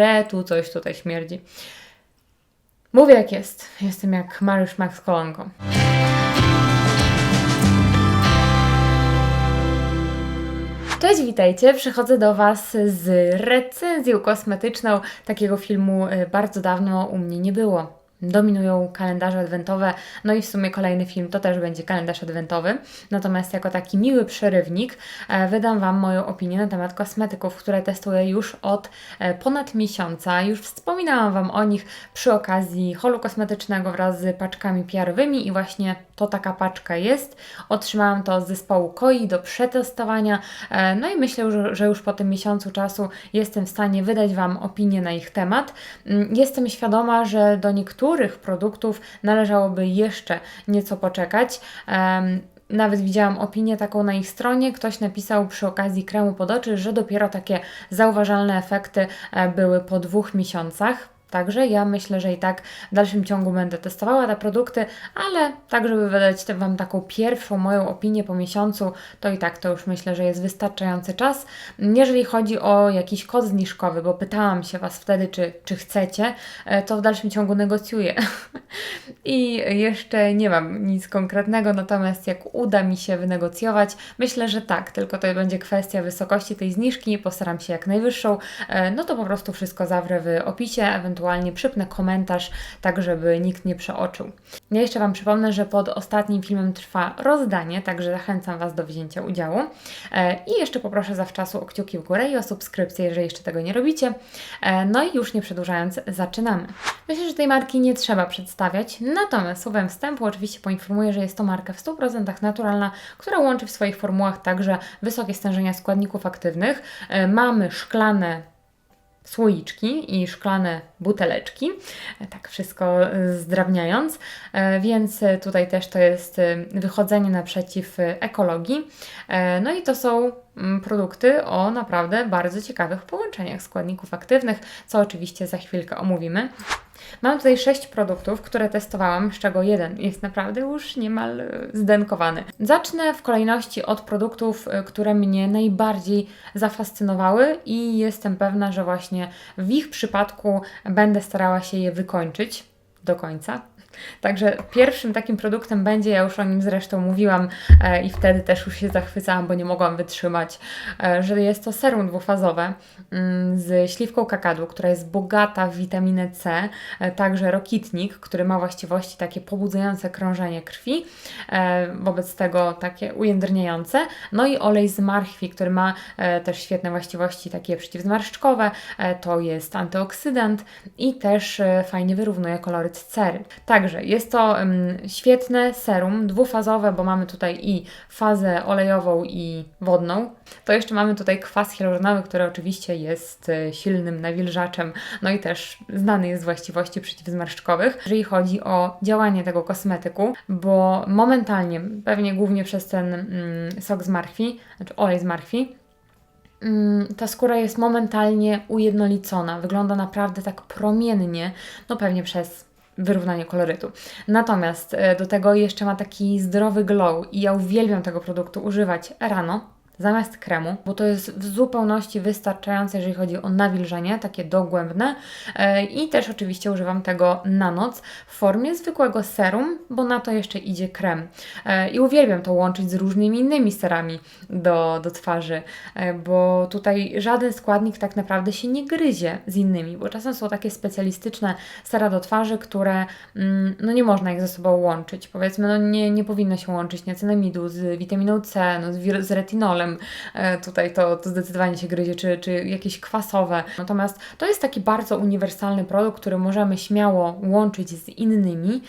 że tu coś tutaj śmierdzi. Mówię jak jest. Jestem jak Mariusz Max Kolanko. Cześć, witajcie. Przychodzę do Was z recenzją kosmetyczną. Takiego filmu y, bardzo dawno u mnie nie było. Dominują kalendarze adwentowe, no i w sumie kolejny film to też będzie kalendarz adwentowy. Natomiast jako taki miły przerywnik e, wydam Wam moją opinię na temat kosmetyków, które testuję już od e, ponad miesiąca. Już wspominałam Wam o nich przy okazji holu kosmetycznego wraz z paczkami PR-owymi i właśnie to taka paczka jest. Otrzymałam to z zespołu KOI do przetestowania, e, no i myślę, że, już po tym miesiącu czasu jestem w stanie wydać Wam opinię na ich temat. Mm, Jestem świadoma, że do niektórych produktów należałoby jeszcze nieco poczekać. Nawet widziałam opinię taką na ich stronie. Ktoś napisał przy okazji kremu pod oczy, że dopiero takie zauważalne efekty e, były po dwóch miesiącach. Także ja myślę, że i tak w dalszym ciągu będę testowała te produkty, ale tak, żeby wydać Wam taką pierwszą moją opinię po miesiącu, to i tak to już myślę, że jest wystarczający czas. Jeżeli chodzi o jakiś kod zniżkowy, bo pytałam się Was wtedy, czy, czy chcecie, e, to w dalszym ciągu negocjuję. I jeszcze nie mam nic konkretnego, natomiast jak uda mi się wynegocjować, myślę, że tak, tylko to będzie kwestia wysokości tej zniżki, postaram się jak najwyższą, e, no to po prostu wszystko zawrę w opisie, ewentualnie przypnę komentarz, tak żeby nikt nie przeoczył. Ja jeszcze Wam przypomnę, że pod ostatnim filmem trwa rozdanie, także zachęcam Was do wzięcia udziału. E, I jeszcze poproszę zawczasu o kciuki w górę i o subskrypcję, jeżeli jeszcze tego nie robicie. E, No i już nie przedłużając, zaczynamy. Myślę, że tej marki nie trzeba przedstawiać, natomiast słowem wstępu oczywiście poinformuję, że jest to marka w 100% naturalna, która łączy w swoich formułach także wysokie stężenia składników aktywnych. E, Mamy szklane słoiczki i szklane buteleczki, tak wszystko zdrabniając, E, więc tutaj też to jest e, wychodzenie naprzeciw ekologii. E, No i to są mm, produkty o naprawdę bardzo ciekawych połączeniach składników aktywnych, co oczywiście za chwilkę omówimy. Mam tutaj sześć produktów, które testowałam, z czego jeden jest naprawdę już niemal e, zdenkowany. Zacznę w kolejności od produktów, e, które mnie najbardziej zafascynowały i jestem pewna, że właśnie w ich przypadku będę starała się je wykończyć do końca. Także pierwszym takim produktem będzie, ja już o nim zresztą mówiłam e, i wtedy też już się zachwycałam, bo nie mogłam wytrzymać, e, że jest to serum dwufazowe mm, z śliwką kakadu, która jest bogata w witaminę C, e, także rokitnik, który ma właściwości takie pobudzające krążenie krwi, e, wobec tego takie ujędrniające, no i olej z marchwi, który ma e, też świetne właściwości takie przeciwzmarszczkowe, e, to jest antyoksydant i też e, fajnie wyrównuje koloryt cery. Także jest to świetne serum dwufazowe, bo mamy tutaj i fazę olejową i wodną. To jeszcze mamy tutaj kwas hialuronowy, który oczywiście jest e, silnym nawilżaczem, no i też znany jest z właściwości przeciwzmarszczkowych, jeżeli chodzi o działanie tego kosmetyku, bo momentalnie, pewnie głównie przez ten mm, sok z marchwi, znaczy olej z marchwi, Mm, ta skóra jest momentalnie ujednolicona, wygląda naprawdę tak promiennie, no pewnie przez wyrównanie kolorytu. Natomiast e, do tego jeszcze ma taki zdrowy glow i ja uwielbiam tego produktu używać rano. Zamiast kremu, bo to jest w zupełności wystarczające, jeżeli chodzi o nawilżenie, takie dogłębne. E, I też oczywiście używam tego na noc w formie zwykłego serum, bo na to jeszcze idzie krem. E, I uwielbiam to łączyć z różnymi innymi serami do, do twarzy, e, bo tutaj żaden składnik tak naprawdę się nie gryzie z innymi, bo czasem są takie specjalistyczne sera do twarzy, które mm, no nie można ich ze sobą łączyć. Powiedzmy, no nie, nie powinno się łączyć niacinamidu z witaminą C, no z, z retinolem. E, Tutaj to, to zdecydowanie się gryzie, czy, czy jakieś kwasowe. Natomiast to jest taki bardzo uniwersalny produkt, który możemy śmiało łączyć z innymi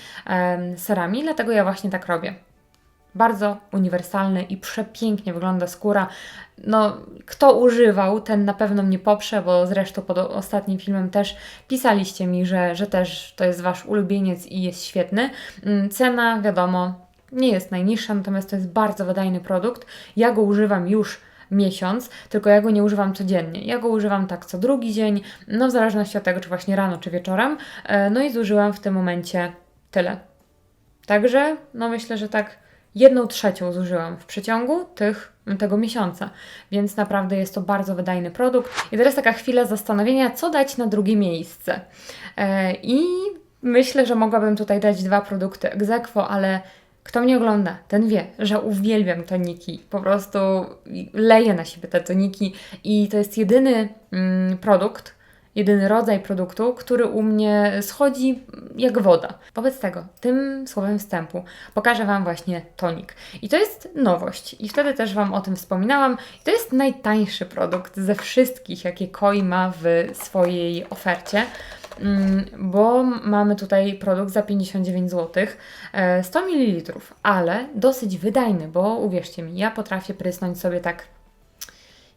serami, dlatego ja właśnie tak robię bardzo uniwersalny i przepięknie wygląda skóra. No, kto używał, ten na pewno mnie poprze, bo zresztą pod ostatnim filmem też pisaliście mi, że, że też to jest Wasz ulubieniec i jest świetny. Mm, Cena, wiadomo, nie jest najniższa, natomiast to jest bardzo wydajny produkt. Ja go używam już miesiąc, tylko ja go nie używam codziennie. Ja go używam tak co drugi dzień, no w zależności od tego, czy właśnie rano, czy wieczorem. E, No i zużyłam w tym momencie tyle. Także, no myślę, że tak jedną trzecią zużyłam w przeciągu tych, tego miesiąca, więc naprawdę jest to bardzo wydajny produkt. I teraz taka chwila zastanowienia, co dać na drugie miejsce. E, I myślę, że mogłabym tutaj dać dwa produkty egzekwo, ale kto mnie ogląda, ten wie, że uwielbiam toniki. Po prostu leję na siebie te toniki i to jest jedyny mm, produkt, jedyny rodzaj produktu, który u mnie schodzi jak woda. Wobec tego, tym słowem wstępu pokażę Wam właśnie tonik. I to jest nowość. I wtedy też Wam o tym wspominałam. I to jest najtańszy produkt ze wszystkich, jakie Koi ma w swojej ofercie. Mm, bo mamy tutaj produkt za 59 zł, 100 ml, ale dosyć wydajny, bo uwierzcie mi, ja potrafię prysnąć sobie tak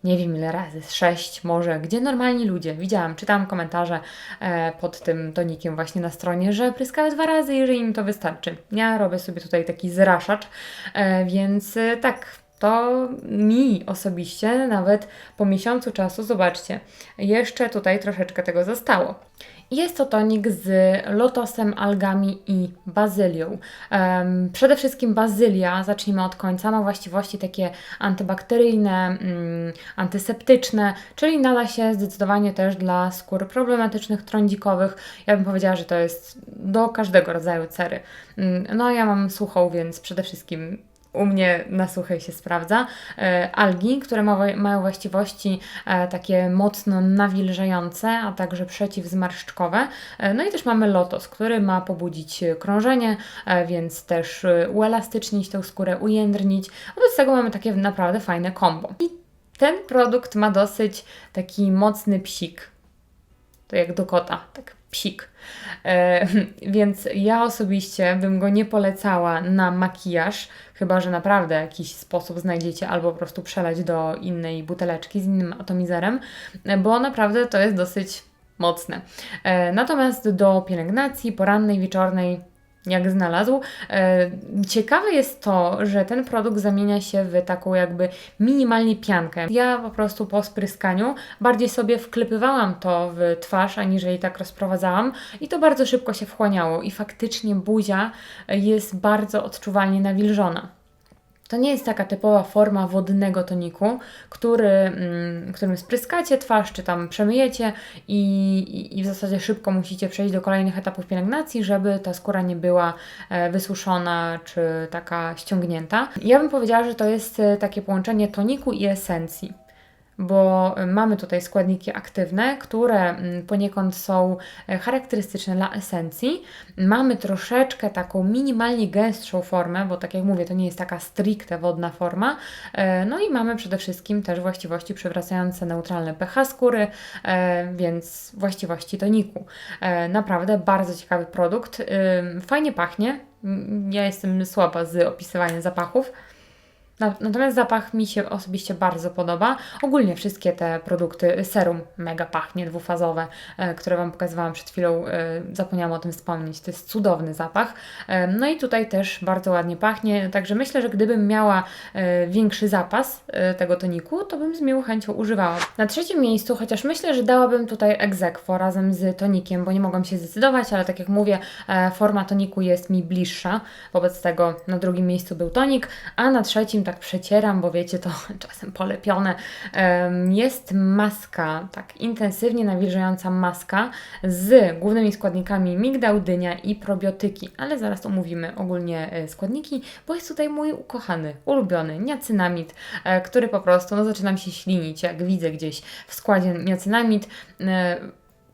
nie wiem ile razy, sześć może, gdzie normalni ludzie, widziałam, czytałam komentarze e, pod tym tonikiem właśnie na stronie, że pryskały dwa razy, jeżeli im to wystarczy. Ja robię sobie tutaj taki zraszacz, e, więc e, tak, to mi osobiście nawet po miesiącu czasu, zobaczcie, jeszcze tutaj troszeczkę tego zostało. Jest to tonik z lotosem, algami i bazylią. Przede wszystkim bazylia, zacznijmy od końca, ma właściwości takie antybakteryjne, um, antyseptyczne, czyli nada się zdecydowanie też dla skór problematycznych, trądzikowych. Ja bym powiedziała, że to jest do każdego rodzaju cery. Um, no ja mam suchą, więc przede wszystkim u mnie na suchej się sprawdza. E, algi, które ma, mają właściwości e, takie mocno nawilżające, a także przeciwzmarszczkowe. E, no i też mamy lotos, który ma pobudzić krążenie, więc też uelastycznić tę skórę, ujędrnić. Wobec tego mamy takie naprawdę fajne kombo. I ten produkt ma dosyć taki mocny psik. To jak do kota, tak psik. E, więc ja osobiście bym go nie polecała na makijaż, chyba że naprawdę jakiś sposób znajdziecie, albo po prostu przelać do innej buteleczki z innym atomizerem, bo naprawdę to jest dosyć mocne. E, natomiast do pielęgnacji porannej, wieczornej jak znalazł. E, ciekawe jest to, że ten produkt zamienia się w taką jakby minimalnie piankę. Ja po prostu po spryskaniu bardziej sobie wklepywałam to w twarz, aniżeli tak rozprowadzałam i to bardzo szybko się wchłaniało i faktycznie buzia jest bardzo odczuwalnie nawilżona. To nie jest taka typowa forma wodnego toniku, który, mm, którym spryskacie twarz, czy tam przemyjecie i, i, w zasadzie szybko musicie przejść do kolejnych etapów pielęgnacji, żeby ta skóra nie była e, wysuszona czy taka ściągnięta. Ja bym powiedziała, że to jest e, takie połączenie toniku i esencji bo mamy tutaj składniki aktywne, które mm, poniekąd są e, charakterystyczne dla esencji. Mamy troszeczkę taką minimalnie gęstszą formę, bo tak jak mówię, to nie jest taka stricte wodna forma. E, no i mamy przede wszystkim też właściwości przywracające neutralne pH skóry, e, więc właściwości toniku. Naprawdę bardzo ciekawy produkt. Fajnie pachnie. Ja jestem słaba z opisywaniem zapachów. Natomiast zapach mi się osobiście bardzo podoba. Ogólnie wszystkie te produkty, serum mega pachnie, dwufazowe, e, które Wam pokazywałam przed chwilą, e, zapomniałam o tym wspomnieć. To jest cudowny zapach. E, no i tutaj też bardzo ładnie pachnie, także myślę, że gdybym miała większy zapas tego toniku, to bym z miłą chęcią używała. Na trzecim miejscu, chociaż myślę, że dałabym tutaj egzekwo razem z tonikiem, bo nie mogłam się zdecydować, ale tak jak mówię, forma toniku jest mi bliższa. Wobec tego na drugim miejscu był tonik, a na trzecim tak przecieram, bo wiecie, to czasem polepione. Jest maska, tak intensywnie nawilżająca maska z głównymi składnikami migdał, dynia i probiotyki, ale zaraz omówimy ogólnie e, składniki, bo jest tutaj mój ukochany, ulubiony niacynamid, e, który po prostu no, zaczynam się ślinić, jak widzę gdzieś w składzie niacynamid.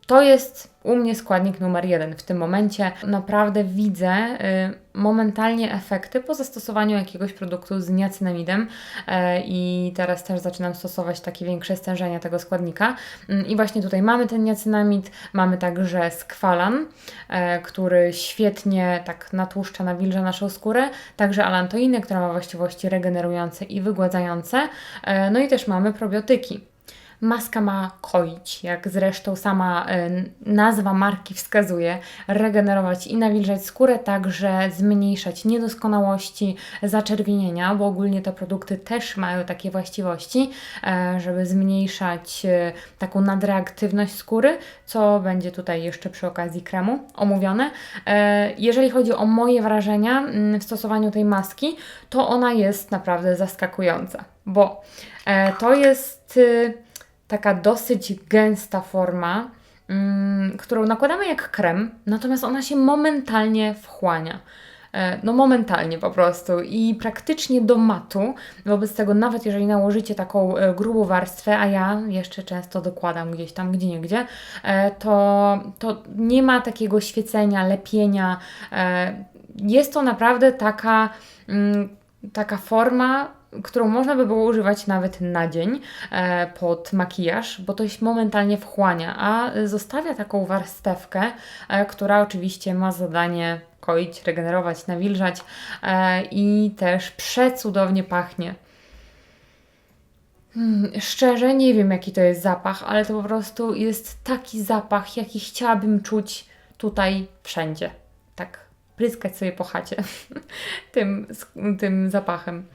To jest u mnie składnik numer jeden w tym momencie. Naprawdę widzę y, momentalnie efekty po zastosowaniu jakiegoś produktu z niacynamidem y, i teraz też zaczynam stosować takie większe stężenia tego składnika. Y, I właśnie tutaj mamy ten niacynamid, mamy także skwalan, który świetnie tak natłuszcza, nawilża naszą skórę, także alantoinę, która ma właściwości regenerujące i wygładzające, no i też mamy probiotyki. Maska ma koić, jak zresztą sama e, nazwa marki wskazuje, regenerować i nawilżać skórę, także zmniejszać niedoskonałości, zaczerwienienia, bo ogólnie te produkty też mają takie właściwości, e, żeby zmniejszać e, taką nadreaktywność skóry, co będzie tutaj jeszcze przy okazji kremu omówione. Jeżeli chodzi o moje wrażenia mm, w stosowaniu tej maski, to ona jest naprawdę zaskakująca, bo to jest y, taka dosyć gęsta forma, mm, którą nakładamy jak krem, natomiast ona się momentalnie wchłania. E, No momentalnie po prostu i praktycznie do matu. Wobec tego nawet jeżeli nałożycie taką e, grubą warstwę, a ja jeszcze często dokładam gdzieś tam, gdzie nie gdzie, e, to, to nie ma takiego świecenia, lepienia. Jest to naprawdę taka, mm, taka forma, którą można by było używać nawet na dzień e, pod makijaż, bo to się momentalnie wchłania, a zostawia taką warstewkę, e, która oczywiście ma zadanie koić, regenerować, nawilżać e, i też przecudownie pachnie. Hmm, szczerze nie wiem jaki to jest zapach, ale to po prostu jest taki zapach, jaki chciałabym czuć tutaj wszędzie. Tak, pryskać sobie po chacie tym, tym zapachem.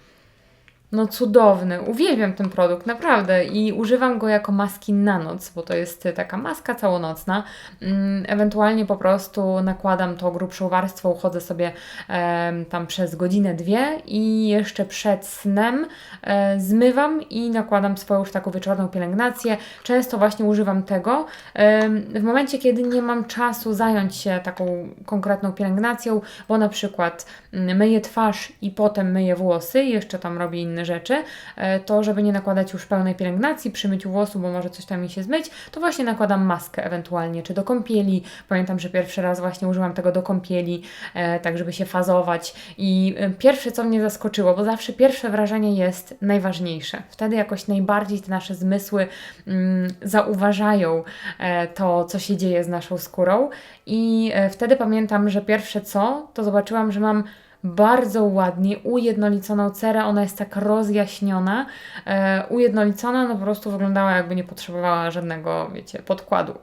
No cudowny, uwielbiam ten produkt, naprawdę i używam go jako maski na noc, bo to jest taka maska całonocna. Mm, Ewentualnie po prostu nakładam to grubszą warstwą, chodzę sobie em, tam przez godzinę, dwie i jeszcze przed snem e, zmywam i nakładam swoją już taką wieczorną pielęgnację. Często właśnie używam tego em, w momencie, kiedy nie mam czasu zająć się taką konkretną pielęgnacją, bo na przykład mm, myję twarz i potem myję włosy, jeszcze tam robię inne rzeczy, e, to żeby nie nakładać już pełnej pielęgnacji przy myciu włosu, bo może coś tam mi się zmyć, to właśnie nakładam maskę ewentualnie, czy do kąpieli. Pamiętam, że pierwszy raz właśnie użyłam tego do kąpieli, e, tak żeby się fazować i e, pierwsze co mnie zaskoczyło, bo zawsze pierwsze wrażenie jest najważniejsze. Wtedy jakoś najbardziej te nasze zmysły mm, zauważają to, co się dzieje z naszą skórą i wtedy pamiętam, że pierwsze co, to zobaczyłam, że mam bardzo ładnie ujednoliconą cerę, ona jest tak rozjaśniona, e, ujednolicona, no po prostu wyglądała jakby nie potrzebowała żadnego, wiecie, podkładu.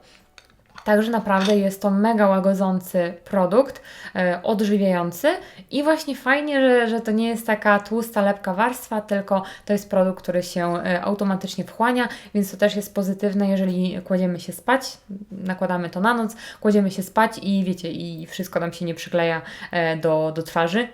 Także naprawdę jest to mega łagodzący produkt, e, odżywiający i właśnie fajnie, że, że to nie jest taka tłusta, lepka warstwa, tylko to jest produkt, który się e, automatycznie wchłania, więc to też jest pozytywne, jeżeli kładziemy się spać, nakładamy to na noc, kładziemy się spać i wiecie, i wszystko nam się nie przykleja e, do, do twarzy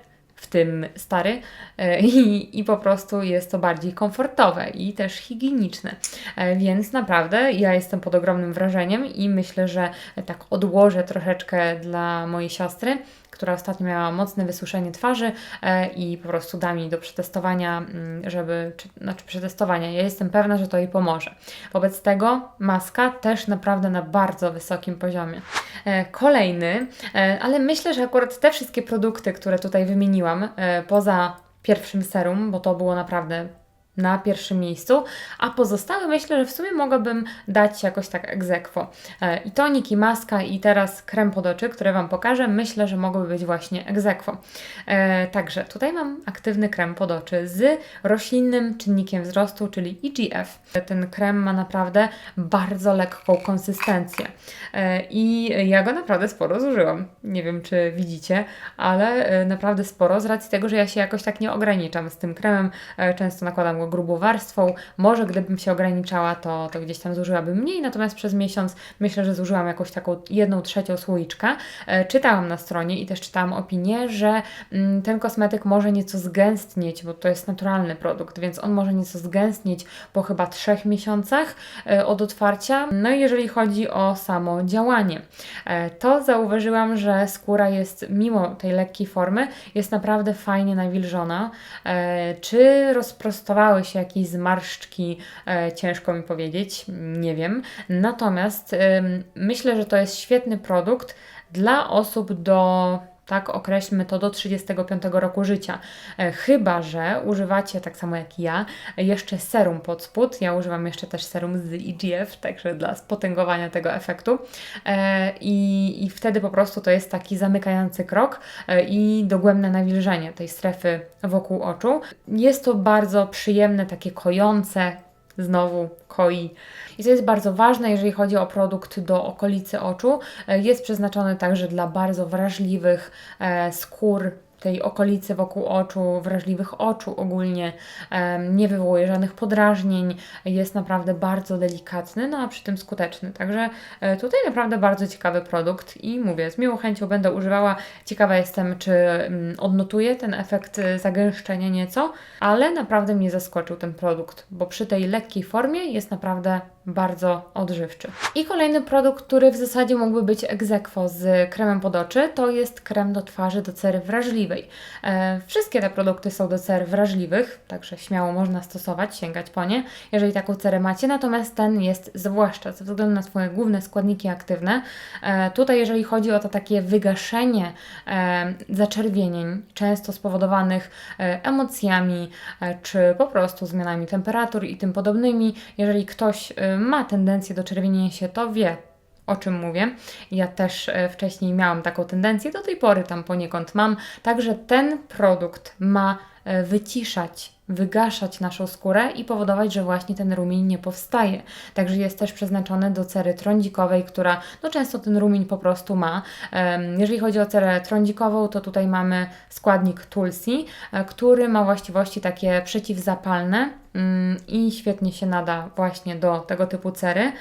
w tym stary e, i, i po prostu jest to bardziej komfortowe i też higieniczne. E, Więc naprawdę ja jestem pod ogromnym wrażeniem i myślę, że tak odłożę troszeczkę dla mojej siostry, która ostatnio miała mocne wysuszenie twarzy e, i po prostu da mi do przetestowania, mm, żeby, czy, znaczy przetestowania, ja jestem pewna, że to jej pomoże. Wobec tego maska też naprawdę na bardzo wysokim poziomie. E, Kolejny, e, ale myślę, że akurat te wszystkie produkty, które tutaj wymieniłam, poza pierwszym serum, bo to było naprawdę na pierwszym miejscu, a pozostałe myślę, że w sumie mogłabym dać jakoś tak aequo. E, I tonik, i maska, i teraz krem pod oczy, który Wam pokażę, myślę, że mogłyby być właśnie aequo. E, Także tutaj mam aktywny krem pod oczy z roślinnym czynnikiem wzrostu, czyli EGF. Ten krem ma naprawdę bardzo lekką konsystencję E, i ja go naprawdę sporo zużyłam. Nie wiem, czy widzicie, ale e, naprawdę sporo z racji tego, że ja się jakoś tak nie ograniczam z tym kremem. E, Często nakładam go grubą warstwą. Może gdybym się ograniczała, to, to gdzieś tam zużyłabym mniej, natomiast przez miesiąc myślę, że zużyłam jakąś taką jedną trzecią słoiczka. E, Czytałam na stronie i też czytałam opinię, że mm, ten kosmetyk może nieco zgęstnieć, bo to jest naturalny produkt, więc on może nieco zgęstnieć po chyba trzech miesiącach e, od otwarcia. No i jeżeli chodzi o samo działanie, e, to zauważyłam, że skóra jest, mimo tej lekkiej formy, jest naprawdę fajnie nawilżona. Czy rozprostowały się jakieś zmarszczki? E, Ciężko mi powiedzieć, nie wiem. Natomiast myślę, że to jest świetny produkt dla osób do tak określmy to do 35 roku życia. E, Chyba, że używacie, tak samo jak ja, jeszcze serum pod spód. Ja używam jeszcze też serum z EGF, także dla spotęgowania tego efektu. E, I, I wtedy po prostu to jest taki zamykający krok e, i dogłębne nawilżenie tej strefy wokół oczu. Jest to bardzo przyjemne, takie kojące, znowu koi. I co jest bardzo ważne, jeżeli chodzi o produkt do okolicy oczu, e, jest przeznaczony także dla bardzo wrażliwych e, skór tej okolicy wokół oczu, wrażliwych oczu ogólnie, nie wywołuje żadnych podrażnień, jest naprawdę bardzo delikatny, no a przy tym skuteczny. Także e, tutaj naprawdę bardzo ciekawy produkt i mówię, z miłą chęcią będę używała. Ciekawa jestem, czy mm, odnotuję ten efekt e, zagęszczenia nieco, ale naprawdę mnie zaskoczył ten produkt, bo przy tej lekkiej formie jest naprawdę bardzo odżywczy. I kolejny produkt, który w zasadzie mógłby być egzekwo z kremem pod oczy, to jest krem do twarzy do cery wrażliwej. E, wszystkie te produkty są do cer wrażliwych, także śmiało można stosować, sięgać po nie, jeżeli taką cerę macie, natomiast ten jest zwłaszcza ze względu na swoje główne składniki aktywne. E, tutaj jeżeli chodzi o to takie wygaszenie e, zaczerwienień, często spowodowanych e, emocjami, e, czy po prostu zmianami temperatur i tym podobnymi, jeżeli ktoś e, ma tendencję do czerwienienia się, to wie, o czym mówię. Ja też e, wcześniej miałam taką tendencję, do tej pory tam poniekąd mam. Także ten produkt ma e, wyciszać, wygaszać naszą skórę i powodować, że właśnie ten rumień nie powstaje. Także jest też przeznaczony do cery trądzikowej, która no często ten rumień po prostu ma. Jeżeli chodzi o cerę trądzikową, to tutaj mamy składnik Tulsi, e, który ma właściwości takie przeciwzapalne i świetnie się nada właśnie do tego typu cery.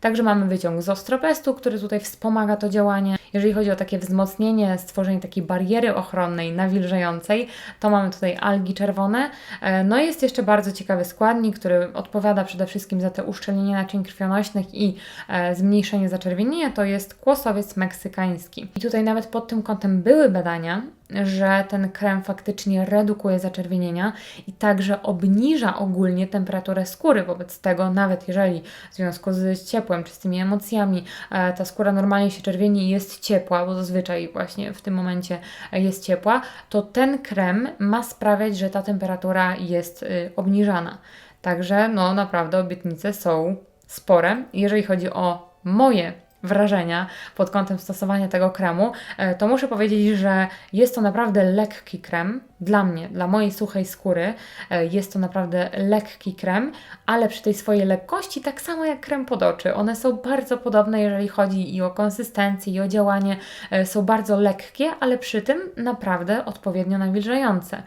Także mamy wyciąg z ostropestu, który tutaj wspomaga to działanie. Jeżeli chodzi o takie wzmocnienie, stworzenie takiej bariery ochronnej, nawilżającej, to mamy tutaj algi czerwone. E, No i jest jeszcze bardzo ciekawy składnik, który odpowiada przede wszystkim za te uszczelnienie naczyń krwionośnych i e, zmniejszenie zaczerwienienia, to jest kłosowiec meksykański. I tutaj nawet pod tym kątem były badania, że ten krem faktycznie redukuje zaczerwienienia i także obniża ogólnie temperaturę skóry. Wobec tego, nawet jeżeli w związku z ciepłem czy z tymi emocjami e, ta skóra normalnie się czerwieni i jest ciepła, bo zazwyczaj właśnie w tym momencie jest ciepła, to ten krem ma sprawiać, że ta temperatura jest y, obniżana. Także no naprawdę obietnice są spore. Jeżeli chodzi o moje wrażenia pod kątem stosowania tego kremu, e, to muszę powiedzieć, że jest to naprawdę lekki krem. Dla mnie, dla mojej suchej skóry e, jest to naprawdę lekki krem, ale przy tej swojej lekkości, tak samo jak krem pod oczy, one są bardzo podobne, jeżeli chodzi i o konsystencję, i o działanie. E, Są bardzo lekkie, ale przy tym naprawdę odpowiednio nawilżające.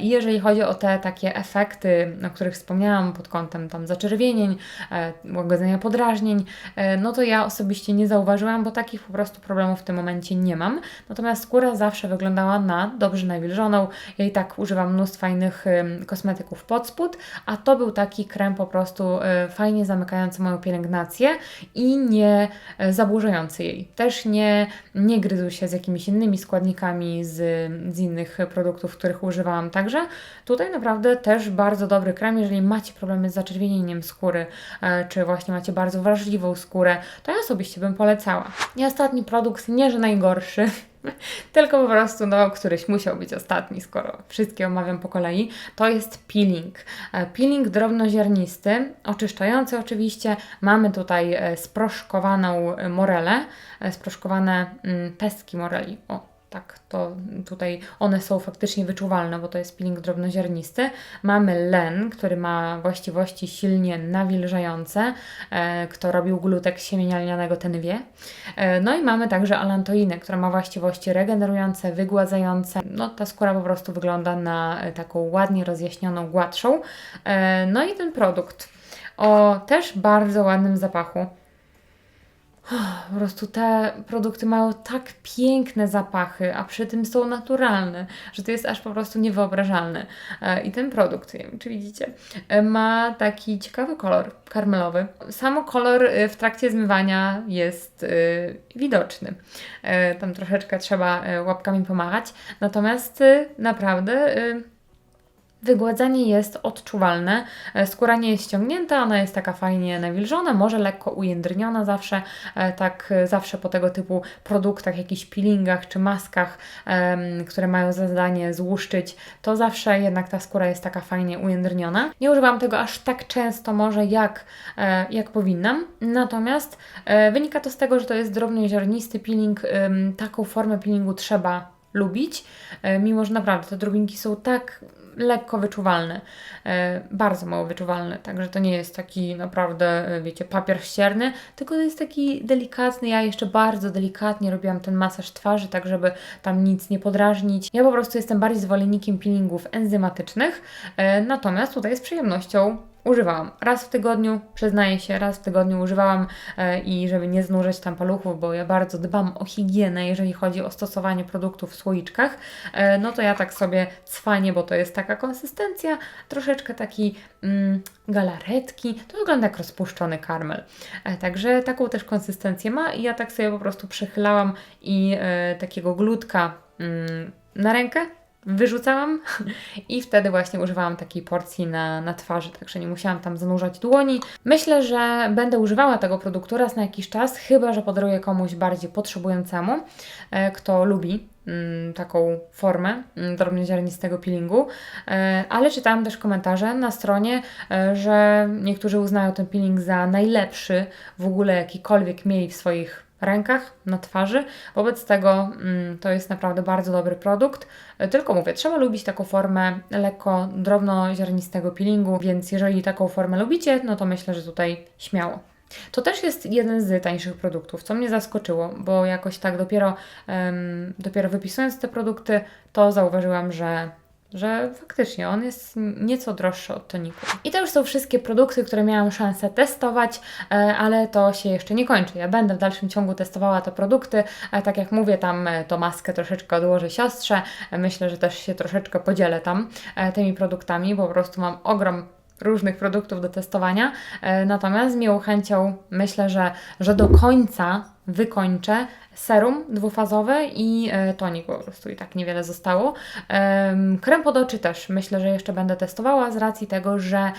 I jeżeli chodzi o te takie efekty, o których wspomniałam pod kątem tam zaczerwienień, łagodzenia podrażnień, no to ja osobiście nie zauważyłam, bo takich po prostu problemów w tym momencie nie mam. Natomiast skóra zawsze wyglądała na dobrze nawilżoną. Ja i tak używam mnóstwa innych kosmetyków pod spód, a to był taki krem po prostu y, fajnie zamykający moją pielęgnację i nie y, zaburzający jej. Też nie, nie gryzł się z jakimiś innymi składnikami z, z innych produktów, których używałam. Także tutaj naprawdę też bardzo dobry krem, jeżeli macie problemy z zaczerwienieniem skóry, e, czy właśnie macie bardzo wrażliwą skórę, to ja osobiście bym polecała. I ostatni produkt, nie że najgorszy, tylko po prostu no, któryś musiał być ostatni, skoro wszystkie omawiam po kolei, to jest peeling. E, Peeling drobnoziarnisty, oczyszczający oczywiście. Mamy tutaj e, sproszkowaną e, morelę, sproszkowane mm, pestki moreli. O, tak, to tutaj one są faktycznie wyczuwalne, bo to jest peeling drobnoziarnisty. Mamy len, który ma właściwości silnie nawilżające. E, kto robił glutek siemienia lnianego, ten wie. E, no i mamy także alantoinę, która ma właściwości regenerujące, wygładzające. No ta skóra po prostu wygląda na e, taką ładnie rozjaśnioną, gładszą. No i ten produkt o też bardzo ładnym zapachu. Po prostu te produkty mają tak piękne zapachy, a przy tym są naturalne, że to jest aż po prostu niewyobrażalne. E, I ten produkt, nie wiem czy widzicie, e, ma taki ciekawy kolor karmelowy. Samo kolor e, w trakcie zmywania jest widoczny. Tam troszeczkę trzeba łapkami pomachać, natomiast naprawdę. Wygładzanie jest odczuwalne, e, skóra nie jest ściągnięta, ona jest taka fajnie nawilżona, może lekko ujędrniona zawsze, e, tak e, zawsze po tego typu produktach, jakichś peelingach czy maskach, które mają za zadanie złuszczyć, to zawsze jednak ta skóra jest taka fajnie ujędrniona. Nie używam tego aż tak często może jak, jak powinnam, natomiast wynika to z tego, że to jest drobnoziarnisty peeling, taką formę peelingu trzeba lubić, mimo że naprawdę te drobinki są tak lekko wyczuwalny, e, bardzo mało wyczuwalny, także to nie jest taki naprawdę, e, wiecie, papier ścierny, tylko to jest taki delikatny, ja jeszcze bardzo delikatnie robiłam ten masaż twarzy, tak żeby tam nic nie podrażnić. Ja po prostu jestem bardziej zwolennikiem peelingów enzymatycznych, e, natomiast tutaj z przyjemnością używałam. Raz w tygodniu, przyznaję się, raz w tygodniu używałam e, i żeby nie znużać tam paluchów, bo ja bardzo dbam o higienę, jeżeli chodzi o stosowanie produktów w słoiczkach, e, no to ja tak sobie cwanie, bo to jest taka konsystencja, troszeczkę taki mm, galaretki, to wygląda jak rozpuszczony karmel. E, także taką też konsystencję ma i ja tak sobie po prostu przechylałam i takiego glutka mm, na rękę wyrzucałam i wtedy właśnie używałam takiej porcji na, na twarzy, także nie musiałam tam zanurzać dłoni. Myślę, że będę używała tego produktu raz na jakiś czas, chyba że podaruję komuś bardziej potrzebującemu, e, kto lubi mm, taką formę mm, drobnoziarnistego peelingu, e, ale czytałam też komentarze na stronie, e, że niektórzy uznają ten peeling za najlepszy w ogóle jakikolwiek mieli w swoich rękach, na twarzy. Wobec tego mm, to jest naprawdę bardzo dobry produkt. E, Tylko mówię, trzeba lubić taką formę lekko drobnoziarnistego peelingu, więc jeżeli taką formę lubicie, no to myślę, że tutaj śmiało. To też jest jeden z tańszych produktów, co mnie zaskoczyło, bo jakoś tak dopiero, em, dopiero wypisując te produkty, to zauważyłam, że że faktycznie on jest nieco droższy od toniku. I to już są wszystkie produkty, które miałam szansę testować, e, ale to się jeszcze nie kończy. Ja będę w dalszym ciągu testowała te produkty, a tak jak mówię, tam e, to maskę troszeczkę odłożę siostrze. E, Myślę, że też się troszeczkę podzielę tam e, tymi produktami, bo po prostu mam ogrom różnych produktów do testowania. E, Natomiast z miłą chęcią myślę, że, że do końca wykończę serum dwufazowe i e, tonik po prostu i tak niewiele zostało. Em, Krem pod oczy też myślę, że jeszcze będę testowała z racji tego, że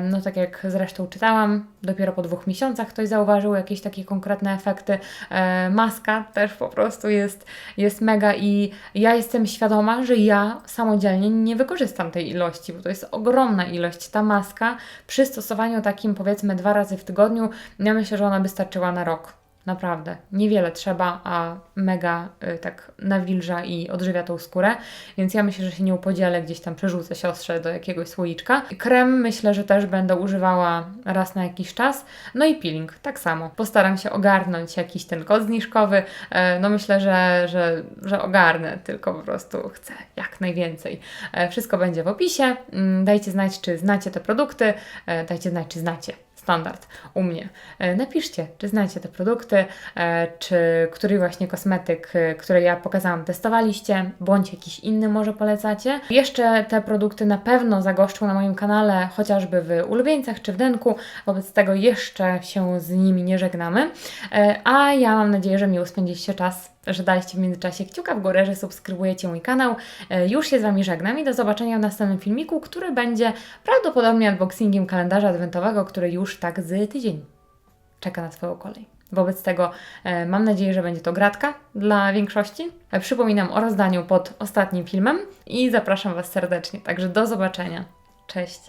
no tak jak zresztą czytałam, dopiero po dwóch miesiącach ktoś zauważył jakieś takie konkretne efekty. E, Maska też po prostu jest, jest mega i ja jestem świadoma, że ja samodzielnie nie wykorzystam tej ilości, bo to jest ogromna ilość. Ta maska przy stosowaniu takim powiedzmy dwa razy w tygodniu, ja myślę, że ona by starczyła na rok. Naprawdę, niewiele trzeba, a mega y, tak nawilża i odżywia tą skórę, więc ja myślę, że się nie upodzielę, gdzieś tam przerzucę siostrze do jakiegoś słoiczka. Krem myślę, że też będę używała raz na jakiś czas, no i peeling, tak samo. Postaram się ogarnąć jakiś ten kod zniżkowy, e, no myślę, że, że, że ogarnę, tylko po prostu chcę jak najwięcej. E, Wszystko będzie w opisie, Mm, dajcie znać, czy znacie te produkty, e, dajcie znać, czy znacie standard u mnie. E, Napiszcie, czy znacie te produkty, e, czy który właśnie kosmetyk, e, który ja pokazałam, testowaliście, bądź jakiś inny może polecacie. Jeszcze te produkty na pewno zagoszczą na moim kanale, chociażby w ulubieńcach czy w denku, wobec tego jeszcze się z nimi nie żegnamy. A ja mam nadzieję, że miło spędziliście czas że daliście w międzyczasie kciuka w górę, że subskrybujecie mój kanał. E, Już się z Wami żegnam i do zobaczenia w następnym filmiku, który będzie prawdopodobnie unboxingiem kalendarza adwentowego, który już tak z tydzień czeka na swoją kolej. Wobec tego e, mam nadzieję, że będzie to gratka dla większości. E, Przypominam o rozdaniu pod ostatnim filmem i zapraszam Was serdecznie. Także do zobaczenia. Cześć.